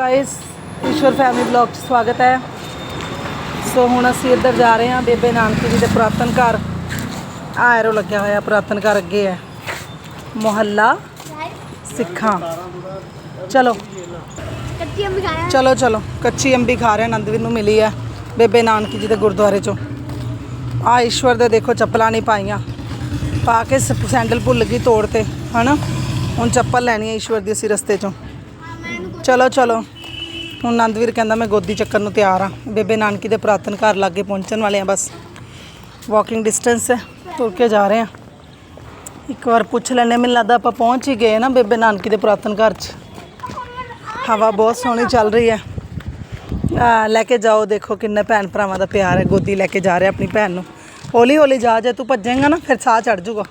Guys ਈਸ਼ਵਰ family blog 'ਚ ਸਵਾਗਤ ਹੈ। ਸੋ ਹੁਣ ਅਸੀਂ ਇੱਧਰ ਜਾ ਰਹੇ ਹਾਂ ਬੇਬੇ ਨਾਨਕੀ ਜੀ ਦੇ ਪੁਰਾਤਨ ਘਰ। ਆਹ ਐਰੋ ਲੱਗਿਆ ਹੋਇਆ ਪੁਰਾਤਨ ਘਰ ਅੱਗੇ ਹੈ। ਮੁਹੱਲਾ ਸਿੱਖਾਂ। ਚਲੋ। ਕੱਚੀ ਅੰਬ ਖਾਇਆ ਚਲੋ ਚਲੋ। ਕੱਚੀ ਅੰਬੀ ਖਾ ਰਹੇ ਆਨੰਦਵੀਰ ਨੂੰ ਮਿਲੀ ਹੈ ਬੇਬੇ ਨਾਨਕੀ ਜੀ ਦੇ ਗੁਰਦੁਆਰੇ 'ਚੋਂ। ਆ ਈਸ਼ਵਰ ਦੇ ਦੇਖੋ ਚੱਪਲਾਂ ਨਹੀਂ ਪਾਈਆਂ। ਪਾ ਕੇ ਸੈਂਡਲ ਭੁੱਲ ਗਈ ਤੋੜ ਤੇ ਹਨਾ? ਹੁਣ ਚੱਪਲ ਲੈਣੀ ਹੈ ਈਸ਼ਵਰ ਦੀ ਅਸੀਂ ਰਸਤੇ 'ਚੋਂ। ਚਲੋ ਚਲੋ। ਹੁਣ ਆਨੰਦਵੀਰ ਕਹਿੰਦਾ ਮੈਂ ਗੋਦੀ ਚੱਕਰ ਨੂੰ ਤਿਆਰ ਆ ਬੇਬੇ ਨਾਨਕੀ ਦੇ ਪੁਰਾਤਨ ਘਰ ਲਾਗੇ ਪਹੁੰਚਣ ਵਾਲੇ ਆ ਬਸ। ਵਾਕਿੰਗ ਡਿਸਟੈਂਸ ਹੈ, ਤੁਰ ਕੇ ਜਾ ਰਹੇ ਆ ਇੱਕ ਵਾਰ ਪੁੱਛ ਲੈਣੇ ਮੈਨੂੰ ਲੱਗਦਾ ਆਪਾਂ ਪਹੁੰਚ ਹੀ ਗਏ ਨਾ ਬੇਬੇ ਨਾਨਕੀ ਦੇ ਪੁਰਾਤਨ ਘਰ 'ਚ। ਹਵਾ ਬਹੁਤ ਸੋਹਣੀ ਚੱਲ ਰਹੀ ਹੈ। ਆ, ਲੈ ਕੇ ਜਾਓ, ਦੇਖੋ ਕਿੰਨੇ ਭੈਣ ਭਰਾਵਾਂ ਦਾ ਪਿਆਰ ਹੈ, ਗੋਦੀ ਲੈ ਕੇ ਜਾ ਰਿਹਾ ਆਪਣੀ ਭੈਣ ਨੂੰ। ਹੌਲੀ ਹੌਲੀ ਜਾ, ਜੇ ਤੂੰ ਭੱਜੇਂਗਾ ਨਾ, ਫਿਰ ਸਾਹ ਚੜ ਜਾਊਗਾ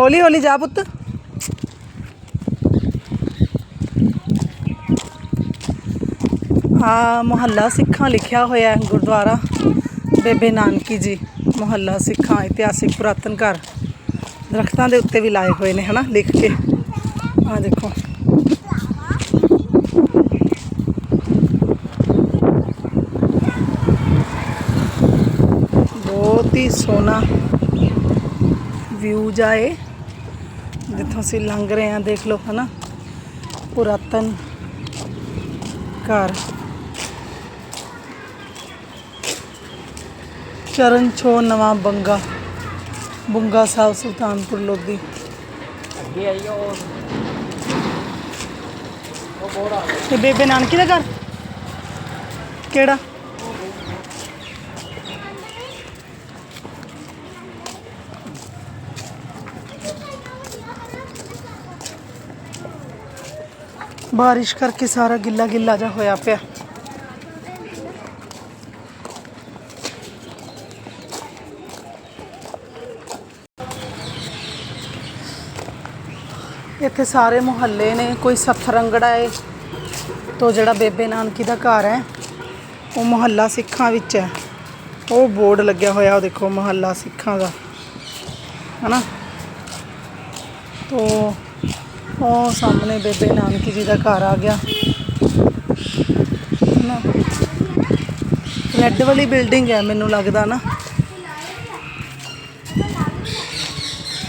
ਹੌਲੀ ਹੌਲੀ ਜਾ ਪੁੱਤ। ਆ ਮੁਹੱਲਾ ਸਿੱਖਾਂ ਲਿਖਿਆ ਹੋਇਆ ਹੈ ਗੁਰਦੁਆਰਾ ਬੇਬੇ ਨਾਨਕੀ ਜੀ, ਮੁਹੱਲਾ ਸਿੱਖਾਂ ਇਤਿਹਾਸਿਕ ਪੁਰਾਤਨ ਘਰ। ਦਰਖਤਾਂ ਦੇ ਉੱਤੇ ਵੀ ਲਾਏ ਹੋਏ ਨੇ, ਹਨਾ, ਲਿਖ ਕੇ। ਆ ਦੇਖੋ। ਬਹੁਤ ਹੀ ਸੋਹਣਾ ਵਿਊ ਜਾਏ ਜਿੱਥੋਂ ਅਸੀਂ ਲੰਘ ਰਹੇ ਹਾਂ, ਦੇਖ ਲਓ, ਹਨਾ। ਪੁਰਾਤਨ ਘਰ। ਚਰਨ ਛੋ ਨਵਾਂ ਬੰਗਾ। ਬੁੰਗਾ ਸਾਹਿਬ ਸੁਲਤਾਨਪੁਰ ਲੋਧੀ। ਤੇ ਬੇਬੇ ਨਾਨਕੀ ਦਾ ਘਰ? ਕਿਹੜਾ? ਬਾਰਿਸ਼ ਕਰਕੇ ਸਾਰਾ ਗਿੱਲਾ ਗਿੱਲਾ ਜਿਹਾ ਹੋਇਆ ਪਿਆ। ਇੱਥੇ ਸਾਰੇ ਮੁਹੱਲੇ ਨੇ ਕੋਈ ਸਫਰੰਗੜਾ ਹੈ ਤੋਂ ਜਿਹੜਾ ਬੇਬੇ ਨਾਨਕੀ ਦਾ ਘਰ ਹੈ, ਉਹ ਮੁਹੱਲਾ ਸਿੱਖਾਂ ਵਿੱਚ ਹੈ। ਉਹ ਬੋਰਡ ਲੱਗਿਆ ਹੋਇਆ, ਉਹ ਦੇਖੋ ਮੁਹੱਲਾ ਸਿੱਖਾਂ ਦਾ। ਹਨਾ? ਤੋ ਉਹ ਸਾਹਮਣੇ ਬੇਬੇ ਨਾਨਕੀ ਜੀ ਦਾ ਘਰ ਆ ਗਿਆ। ਨਾ ਰੈੱਡ ਵਾਲੀ ਬਿਲਡਿੰਗ ਹੈ, ਮੈਨੂੰ ਲੱਗਦਾ ਨਾ।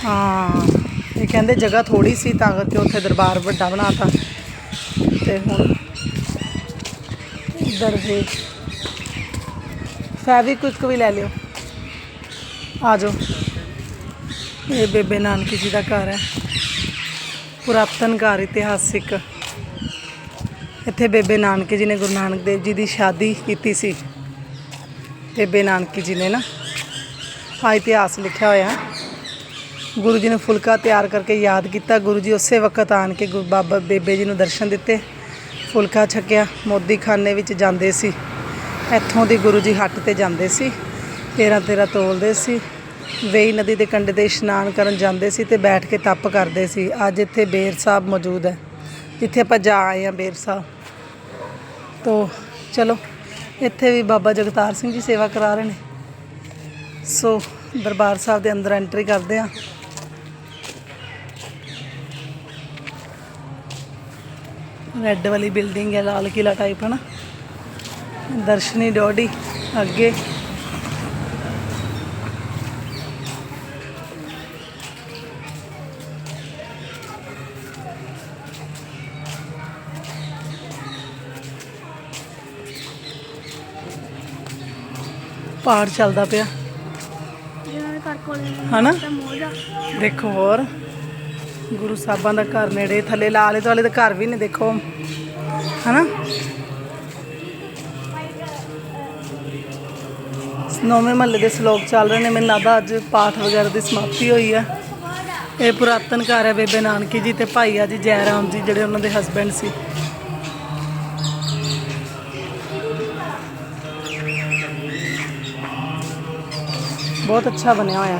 ਹਾਂ। ਇਹ ਕਹਿੰਦੇ ਜਗ੍ਹਾ ਥੋੜੀ ਸੀ ਤਾਂ ਕਰਕੇ ਉੱਥੇ ਦਰਬਾਰ ਵੱਡਾ ਬਣਾਤਾ। ਤੇ ਹੁਣ ਇੱਧਰ ਦੇ ਫੈਵਿਕਵਿਕ ਵੀ ਲੈ ਲਿਓ। ਆ ਜਾਓ। ਇਹ ਬੇਬੇ ਨਾਨਕੀ ਜੀ ਦਾ ਘਰ ਹੈ। ਪੁਰਾਤਨ ਘਰ, ਇਤਿਹਾਸਿਕ। ਇੱਥੇ ਬੇਬੇ ਨਾਨਕੀ ਜੀ ਨੇ ਗੁਰੂ ਨਾਨਕ ਦੇਵ ਜੀ ਦੀ ਸ਼ਾਦੀ ਕੀਤੀ ਸੀ। ਬੇਬੇ ਨਾਨਕੀ ਜੀ ਨੇ ਨਾ ਆ ਇਤਿਹਾਸ ਲਿਖਿਆ ਹੋਇਆ। ਗੁਰੂ ਜੀ ਨੇ ਫੁਲਕਾ ਤਿਆਰ ਕਰਕੇ ਯਾਦ ਕੀਤਾ। ਗੁਰੂ ਜੀ ਉਸੇ ਵਕਤ ਆਣ ਕੇ ਗੁਰੂ ਬਾਬਾ ਬੇਬੇ ਜੀ ਨੂੰ ਦਰਸ਼ਨ ਦਿੱਤੇ। ਫੁਲਕਾ ਛਕਿਆ। ਮੋਦੀਖਾਨੇ ਵਿੱਚ ਜਾਂਦੇ ਸੀ। ਇੱਥੋਂ ਦੀ ਗੁਰੂ ਜੀ ਹੱਟ ਤੇ ਜਾਂਦੇ ਸੀ। ਤੇਰਾ ਤੇਰਾ ਤੋਲਦੇ ਸੀ। ਵੇਈ ਨਦੀ ਦੇ ਕੰਢੇ ਤੇ ਇਸ਼ਨਾਨ ਕਰਨ ਜਾਂਦੇ ਸੀ ਤੇ ਬੈਠ ਕੇ ਤਪ ਕਰਦੇ ਸੀ। ਅੱਜ ਇੱਥੇ ਬੇਰ ਸਾਹਿਬ ਮੌਜੂਦ ਹੈ। ਜਿੱਥੇ ਆਪਾਂ ਜਾ ਆਏ ਹਾਂ ਬੇਰ ਸਾਹਿਬ। ਤੋਂ ਚਲੋ, ਇੱਥੇ ਵੀ ਬਾਬਾ ਜਗਤਾਰ ਸਿੰਘ ਜੀ ਸੇਵਾ ਕਰਾ ਰਹੇ ਨੇ। ਸੋ ਦਰਬਾਰ ਸਾਹਿਬ ਦੇ ਅੰਦਰ ਐਂਟਰੀ ਕਰਦੇ ਆ ਰੈੱਡ ਵਾਲੀ ਬਿਲਡਿੰਗ ਹੈ ਲਾਲ ਕਿਲਾ ਟਾਈਪ ਹੈ ਨਾ ਦਰਸ਼ਨੀ ਡੋਡੀ ਅੱਗੇ। ਪਹਾੜ ਚੱਲਦਾ ਪਿਆ। ਹਨਾ? ਦੇਖੋ ਹੋਰ। ਗੁਰੂ ਸਾਹਿਬਾਂ ਦਾ ਘਰ ਨੇੜੇ, ਥੱਲੇ ਲਾਲੇ ਦੁਆਲੇ ਦੇ ਘਰ ਵੀ ਨੇ, ਦੇਖੋ। ਹਨਾ? ਨੌਵੇਂ ਮਹੱਲੇ ਦੇ ਸ਼ਲੋਕ ਚੱਲ ਰਹੇ ਨੇ, ਮੈਨੂੰ ਲੱਗਦਾ ਅੱਜ ਪਾਠ ਵਗੈਰਾ ਦੀ ਸਮਾਪਤੀ ਹੋਈ ਹੈ ਇਹ ਪੁਰਾਤਨ ਘਰ ਹੈ ਬੇਬੇ ਨਾਨਕੀ ਜੀ ਤੇ ਭਾਈ ਆ ਜੀ ਜੈ ਰਾਮ ਜੀ, ਜਿਹੜੇ ਉਹਨਾਂ ਦੇ ਹਸਬੰਡ ਸੀ। ਬਹੁਤ ਅੱਛਾ ਬਣਿਆ ਹੋਇਆ।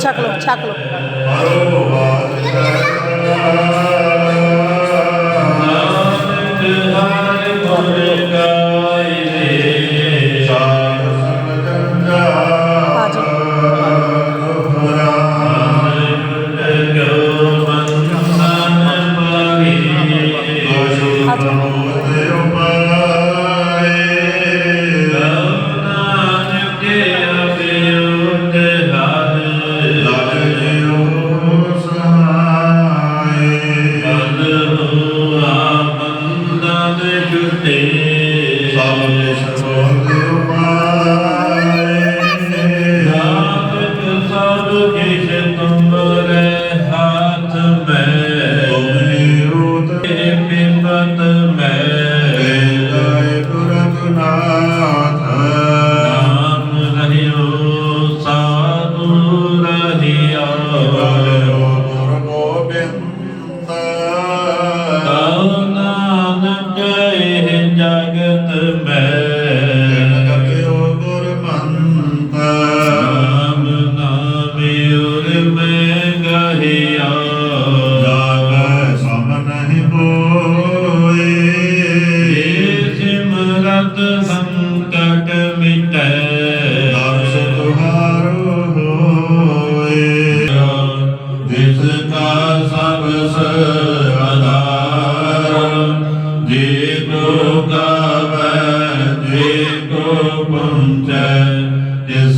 ਛਕ ਲੋ ਛਕ ਲੋ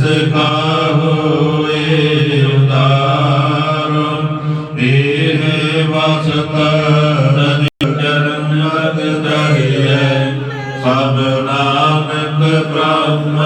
ਕਾ ਹੋਏ ਉਦਾਰ ਇਹ ਵਸਤ ਚਰਨ ਲਗ ਦਹੀਐ ਸਭ ਨਾਨਕ ਬ੍ਰਹਮ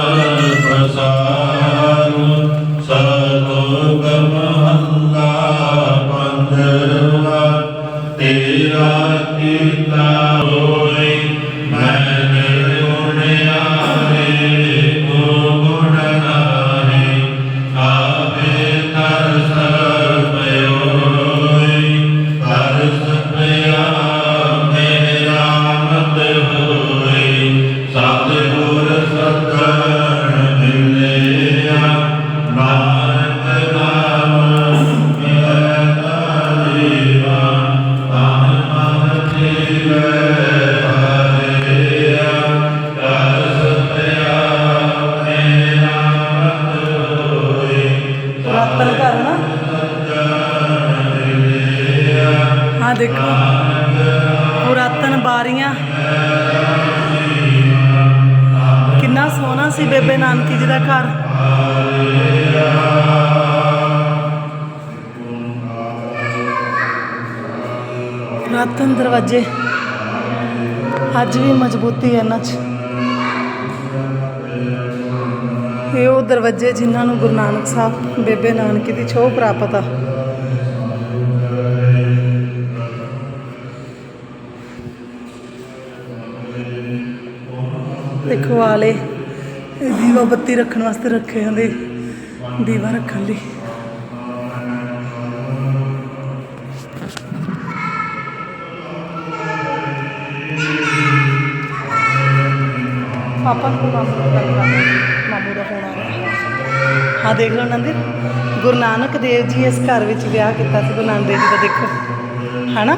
ਪੁਰਾਤਨ ਦਰਵਾਜ਼ੇ ਅੱਜ ਵੀ ਮਜ਼ਬੂਤੀ ਹੈ ਇਹਨਾਂ 'ਚ। ਇਹ ਉਹ ਦਰਵਾਜ਼ੇ ਜਿਨ੍ਹਾਂ ਨੂੰ ਗੁਰੂ ਨਾਨਕ ਸਾਹਿਬ, ਬੇਬੇ ਨਾਨਕੀ ਦੀ ਛੋਹ ਪ੍ਰਾਪਤ ਆ। ਦੇਖੋ ਆਲੇ ਦੀਵਾ ਬੱਤੀ ਰੱਖਣ ਵਾਸਤੇ ਰੱਖੇ ਹੁੰਦੇ, ਦੀਵਾ ਰੱਖਣ ਲਈ। ਪਾਪਾ ਨੂੰ ਮਾਮੂ ਨੂੰ ਗੱਲ ਕਰ ਮਾਮੂ ਦਾ ਫੋਨ ਆ ਰਿਹਾ। ਹਾਂ, ਦੇਖ ਲਓ ਨੰਦਿਰ ਗੁਰੂ ਨਾਨਕ ਦੇਵ ਜੀ ਇਸ ਘਰ ਵਿੱਚ ਵਿਆਹ ਕੀਤਾ ਸੀ। ਗੁਰੂ ਨਾਨਕ ਦੇਵ ਜੀ ਦਾ ਦੇਖੋ। ਹਨਾ?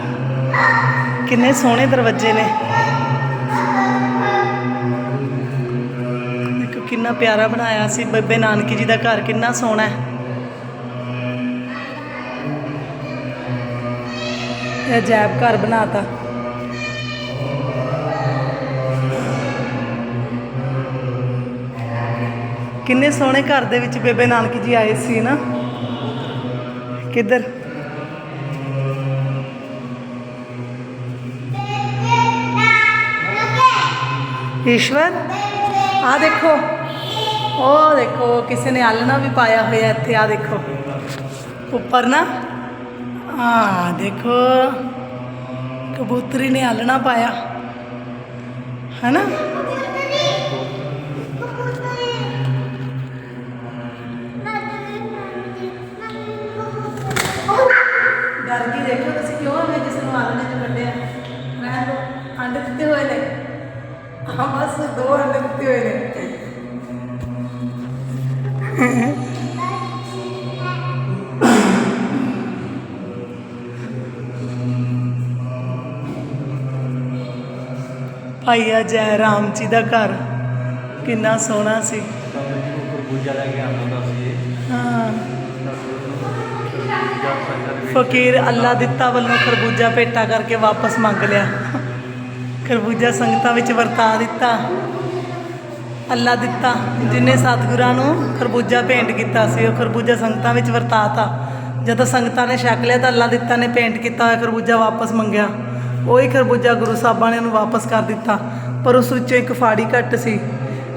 ਕਿੰਨੇ ਸੋਹਣੇ ਦਰਵਾਜ਼ੇ ਨੇ। ਦੇਖੋ, ਕਿੰਨਾ ਪਿਆਰਾ ਬਣਾਇਆ ਸੀ। ਬੇਬੇ ਨਾਨਕੀ ਜੀ ਦਾ ਘਰ ਕਿੰਨਾ ਸੋਹਣਾ ਹੈ। ਇਹ ਅਜਾਇਬ ਘਰ ਬਣਾਤਾ। ਕਿੰਨੇ ਸੋਹਣੇ ਘਰ ਦੇ ਵਿੱਚ ਬੇਬੇ ਨਾਨਕੀ ਜੀ ਆਏ ਸੀ ਨਾ? ਕਿੱਧਰ? ਈਸ਼ਵਰ ਆ ਦੇਖੋ। ਉਹ ਦੇਖੋ, ਕਿਸੇ ਨੇ ਆਲਣਾ ਵੀ ਪਾਇਆ ਹੋਇਆ ਇੱਥੇ ਆ ਦੇਖੋ। ਉੱਪਰ ਨਾ? ਆ ਦੇਖੋ, ਕਬੂਤਰੀ ਨੇ ਆਲਣਾ ਪਾਇਆ। ਹੈ ਨਾ ਹਾਂ ਬਸ ਦੋ ਅੰਡੇ ਭਾਈਆ ਜੈ ਰਾਮ ਜੀ ਦਾ ਘਰ ਕਿੰਨਾ ਸੋਹਣਾ ਸੀ। ਫਕੀਰ ਅੱਲਾ ਦਿੱਤਾ ਵੱਲੋਂ ਖਰਬੂਜਾ ਭੇਟਾ ਕਰਕੇ ਵਾਪਸ ਮੰਗ ਲਿਆ। ਖਰਬੂਜਾ ਸੰਗਤਾਂ ਵਿੱਚ ਵਰਤਾ ਦਿੱਤਾ, ਅੱਲਾ ਦਿੱਤਾ, ਜਿਨੇ ਸਤਿਗੁਰਾਂ ਨੂੰ ਖਰਬੂਜਾ ਭੇਂਟ ਕੀਤਾ ਸੀ, ਉਹ ਖਰਬੂਜਾ ਸੰਗਤਾਂ ਵਿੱਚ ਵਰਤਾਤਾ। ਜਦੋਂ ਸੰਗਤਾਂ ਨੇ ਛਕ ਲਿਆ ਤਾਂ ਅੱਲਾ ਦਿੱਤਾ ਨੇ ਭੇਂਟ ਕੀਤਾ ਹੋਇਆ ਖਰਬੂਜਾ ਵਾਪਸ ਮੰਗਿਆ। ਉਹੀ ਖਰਬੂਜਾ ਗੁਰੂ ਸਾਹਿਬਾਂ ਨੇ ਉਹਨੂੰ ਵਾਪਸ ਕਰ ਦਿੱਤਾ। ਪਰ ਉਸ ਵਿੱਚੋਂ ਇੱਕ ਫਾੜੀ ਘੱਟ ਸੀ।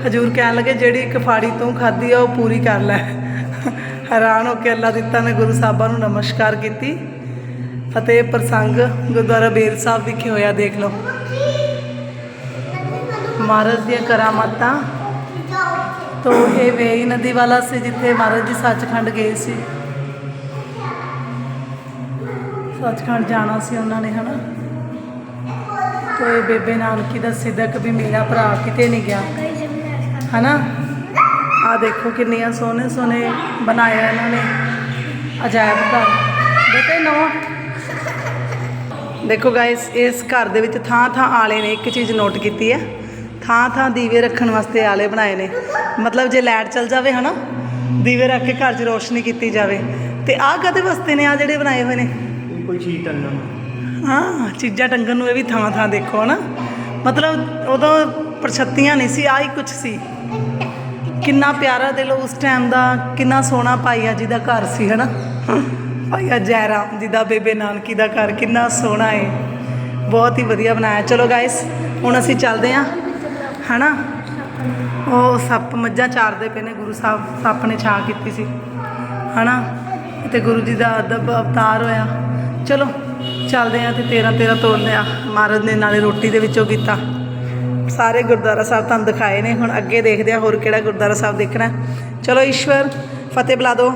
ਹਜੂਰ ਕਹਿਣ ਲੱਗੇ, ਜਿਹੜੀ ਇੱਕ ਫਾੜੀ ਤੂੰ ਖਾਧੀ ਆ, ਉਹ ਪੂਰੀ ਕਰ ਲੈ। ਹੈਰਾਨ ਹੋ ਕੇ ਅੱਲਾ ਦਿੱਤਾ ਨੇ ਗੁਰੂ ਸਾਹਿਬਾਂ ਨੂੰ ਨਮਸਕਾਰ ਕੀਤੀ। ਅਤੇ ਪ੍ਰਸੰਗ ਗੁਰਦੁਆਰਾ ਬੇਰ ਸਾਹਿਬ ਵਿਖੇ ਹੋਇਆ, ਦੇਖ ਲਓ। ਮਹਾਰਾਜ ਦੀਆਂ ਕਰਾਮਾਤਾਂ ਤੋਂ ਇਹ ਵੇਈ ਨਦੀ ਵਾਲਾ ਸੀ ਜਿੱਥੇ ਮਹਾਰਾਜ ਜੀ ਸੱਚਖੰਡ ਗਏ ਸੀ। ਸੱਚਖੰਡ ਜਾਣਾ ਸੀ ਉਹਨਾਂ ਨੇ, ਹਨਾ? ਤੇ ਬੇਬੇ ਨਾਨਕੀ ਦਾ ਸਿੱਧਕ ਵੀ ਮੇਰਾ ਭਰਾ ਕਿਤੇ ਨਹੀਂ ਗਿਆ ਕਈ ਜਮੀਨ ਹਨਾ? ਆ ਦੇਖੋ ਕਿੰਨੀਆਂ ਸੋਹਣੇ ਸੋਹਣੇ ਬਣਾਇਆ ਇਹਨਾਂ ਨੇ, ਅਜਾਇਬ ਘਰ। ਬੇਟੇ ਨੋ। ਦੇਖੋ ਗਾਇਸ ਇਸ ਘਰ ਦੇ ਵਿੱਚ ਥਾਂ ਥਾਂ ਆਲੇ ਨੇ, ਇੱਕ ਚੀਜ਼ ਨੋਟ ਕੀਤੀ ਹੈ। ਥਾਂ ਥਾਂ ਦੀਵੇ ਰੱਖਣ ਵਾਸਤੇ ਆਲੇ ਬਣਾਏ ਨੇ। ਮਤਲਬ ਜੇ ਲਾਈਟ ਚਲ ਜਾਵੇ ਹਨਾ? ਦੀਵੇ ਰੱਖ ਕੇ ਘਰ 'ਚ ਰੋਸ਼ਨੀ ਕੀਤੀ ਜਾਵੇ। ਤੇ ਆਹ ਕਦੇ ਵਾਸਤੇ ਨੇ? ਆ ਜਿਹੜੇ ਬਣਾਏ ਹੋਏ ਨੇ? ਕੋਈ ਚੀਜ਼ ਟੰਗਣ ਹਾਂ ਚੀਜ਼ਾਂ ਟੰਗਣ ਨੂੰ ਇਹ ਵੀ ਥਾਂ ਥਾਂ ਦੇਖੋ ਨਾ ਮਤਲਬ ਉਦੋਂ ਪ੍ਰਛੱਤੀਆਂ ਨਹੀਂ ਸੀ ਆਹੀ ਕੁਝ ਸੀ। ਕਿੰਨਾ ਪਿਆਰਾ ਦਿਲ ਉਸ ਟਾਈਮ ਦਾ ਕਿੰਨਾ ਸੋਹਣਾ ਭਾਈਆ ਜੀ ਦਾ ਘਰ ਸੀ ਹਨਾ? ਭਾਈਆ ਜੈਰਾਮ ਜੀ ਦਾ ਬੇਬੇ ਨਾਨਕੀ ਦਾ ਘਰ ਕਿੰਨਾ ਸੋਹਣਾ ਹੈ ਬਹੁਤ ਹੀ ਵਧੀਆ ਬਣਾਇਆ। ਚਲੋ ਗਾਇਸ ਹੁਣ ਅਸੀਂ ਚੱਲਦੇ ਹਾਂ। ਹਨਾ? ਉਹ ਸੱਪ ਮੱਝਾਂ ਚਾਰਦੇ ਪਏ ਨੇ, ਗੁਰੂ ਸਾਹਿਬ, ਸੱਪ ਨੇ ਛਾਂ ਕੀਤੀ ਸੀ, ਹਨਾ? ਤੇ ਗੁਰੂ ਜੀ ਦਾ ਅਦਬ ਅਵਤਾਰ ਹੋਇਆ। ਚਲੋ, ਚੱਲਦੇ ਆ ਤੇ 13 13 ਤੋੜਦੇ ਆ ਮਹਾਰਾਜ ਨੇ ਨਾਲੇ ਰੋਟੀ ਦੇ ਵਿੱਚੋਂ ਕੀਤਾ। ਸਾਰੇ ਗੁਰਦੁਆਰਾ ਸਾਹਿਬ ਤੁਹਾਨੂੰ ਦਿਖਾਏ ਨੇ, ਹੁਣ ਅੱਗੇ ਦੇਖਦੇ ਆ ਹੋਰ ਕਿਹੜਾ ਗੁਰਦੁਆਰਾ ਸਾਹਿਬ ਦੇਖਣਾ ਚਲੋ, ਈਸ਼ਵਰ, ਫਤਿਹ ਬੁਲਾ ਦਿਓ।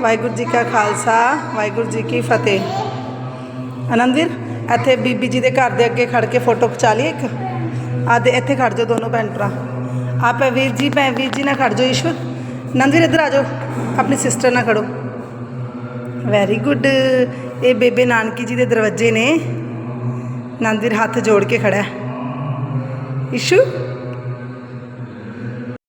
ਵਾਹਿਗੁਰੂ ਜੀ ਕਾ ਖਾਲਸਾ, ਵਾਹਿਗੁਰੂ ਜੀ ਕੀ ਫਤਿਹ। ਆਨੰਦਵੀਰ ਇੱਥੇ ਬੀਬੀ ਜੀ ਦੇ ਘਰ ਦੇ ਅੱਗੇ ਖੜ ਕੇ ਫੋਟੋ ਖਿਚਾ ਲਈ ਇੱਕ? ਆ ਦੇ ਇੱਥੇ ਖੜ ਜਾਓ ਦੋਨੋਂ ਭੈਣ ਭਰਾ। ਆਪ ਵੀਰ ਜੀ, ਭੈਣ ਵੀਰ ਜੀ ਨਾਲ ਖੜ ਜਾਓ ਈਸ਼ਵਰ। ਨੰਦਵੀਰ ਇੱਧਰ ਆ ਜਾਓ, ਆਪਣੀ ਸਿਸਟਰ ਨਾਲ ਖੜੋ। ਵੈਰੀ ਗੁੱਡ ਇਹ ਬੇਬੇ ਨਾਨਕੀ ਜੀ ਦੇ ਦਰਵਾਜ਼ੇ ਨੇ। ਨੰਦਵੀਰ ਹੱਥ ਜੋੜ ਕੇ ਖੜਾ ਹੈ। ਇਸ਼ੂ?